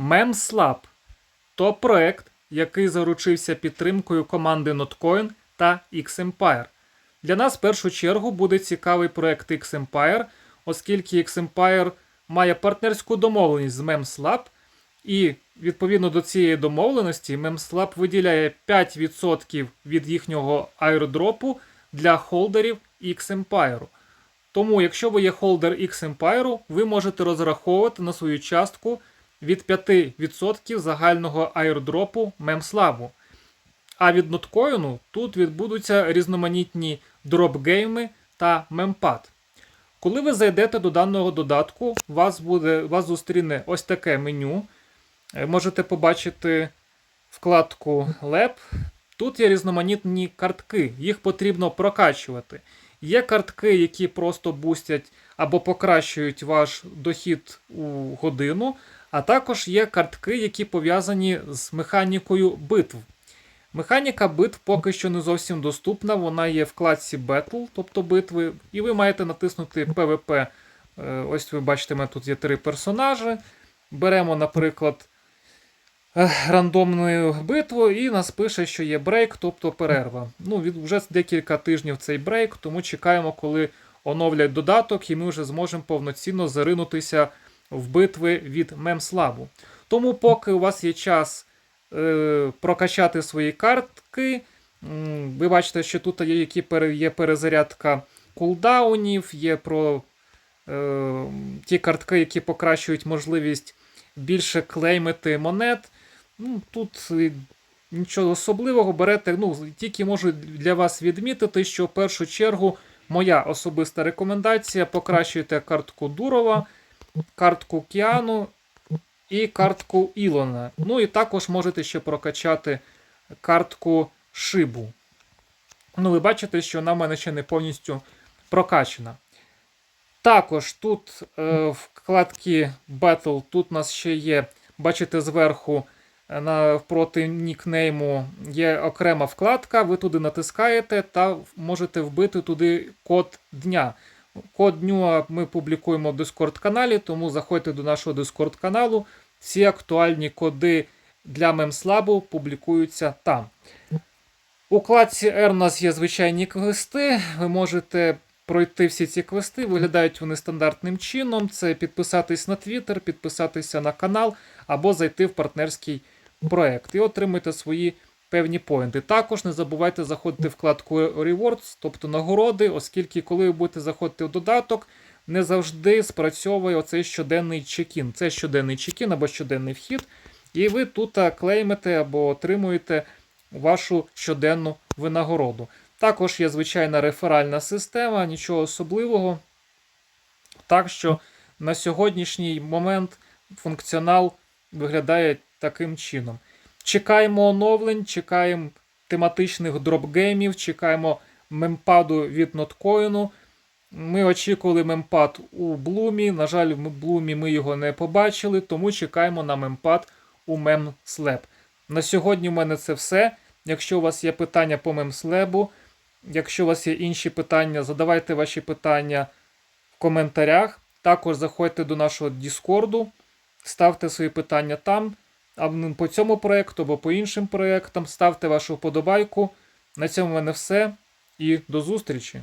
MemSlab то проект, який заручився підтримкою команди Notcoin та Xempire. Для нас в першу чергу буде цікавий проект Xempire, оскільки Xempire має партнерську домовленість з MemSlab, і відповідно до цієї домовленості MemSlab виділяє 5% від їхнього airdropу для холдерів Xempire. Тому, якщо ви є холдер Xempire, ви можете розраховувати на свою частку від 5% загального airdropу MemSlab. А від ноткоїну тут відбудуться різноманітні дропгейми та мемпад. Коли ви зайдете до даного додатку, вас, буде, вас зустріне ось таке меню. Е, Можете побачити вкладку Lab. Тут є різноманітні картки, їх потрібно прокачувати. Є картки, які просто бустять або покращують ваш дохід у годину, а також є картки, які пов'язані з механікою битв. Механіка битв поки що не зовсім доступна, вона є в вкладці Battle, тобто битви, і ви маєте натиснути PvP. Е, Ось ви бачите, тут є три персонажі. Беремо, наприклад, е, рандомну битву, і нас пише, що є брейк, тобто перерва. Ну, вже декілька тижнів цей брейк, тому чекаємо, коли оновлять додаток, і ми вже зможемо повноцінно заринутися в битви від Мемслабу. Тому, поки у вас є час е, прокачати свої картки, ви бачите, що тут є, які є перезарядка кулдаунів, є про е, ті картки, які покращують можливість більше клеймити монет. Ну, тут нічого особливого берете. Ну, тільки можу для вас відмітити, що в першу чергу моя особиста рекомендація: покращуйте картку Дурова, картку Кіану і картку Ілона. Ну і також можете ще прокачати картку Шибу. Ну, ви бачите, що вона в мене ще не повністю прокачана. Також тут е, в вкладці Battle тут у нас ще є, бачите, зверху навпроти нікнейму є окрема вкладка. Ви туди натискаєте та можете вбити туди код дня. Код дню ми публікуємо в Discord каналі, тому заходьте до нашого Discord каналу. Всі актуальні коди для мемслабу публікуються там. У вкладці R у нас є звичайні квести. Ви можете пройти всі ці квести. Виглядають вони стандартним чином: це підписатись на Twitter, підписатися на канал або зайти в партнерський проект і отримати свої певні поінти. Також не забувайте заходити в вкладку Rewards, тобто нагороди, оскільки, коли ви будете заходити в додаток, не завжди спрацьовує оцей щоденний чекін. Це щоденний чекін або щоденний вхід. І ви тут клеймите або отримуєте вашу щоденну винагороду. Також є звичайна реферальна система, нічого особливого. Так що на сьогоднішній момент функціонал виглядає таким чином. Чекаємо оновлень, чекаємо тематичних дропгеймів, чекаємо мемпаду від ноткоїну. Ми очікували мемпад у Блумі. На жаль, в Блумі ми його не побачили, тому чекаємо на мемпад у MemSlab. На сьогодні в мене це все. Якщо у вас є питання по MemSlab, якщо у вас є інші питання, задавайте ваші питання в коментарях. Також заходьте до нашого Діскорду, ставте свої питання там. По цьому проєкту або по іншим проєктам ставте вашу вподобайку. На цьому в мене все і до зустрічі!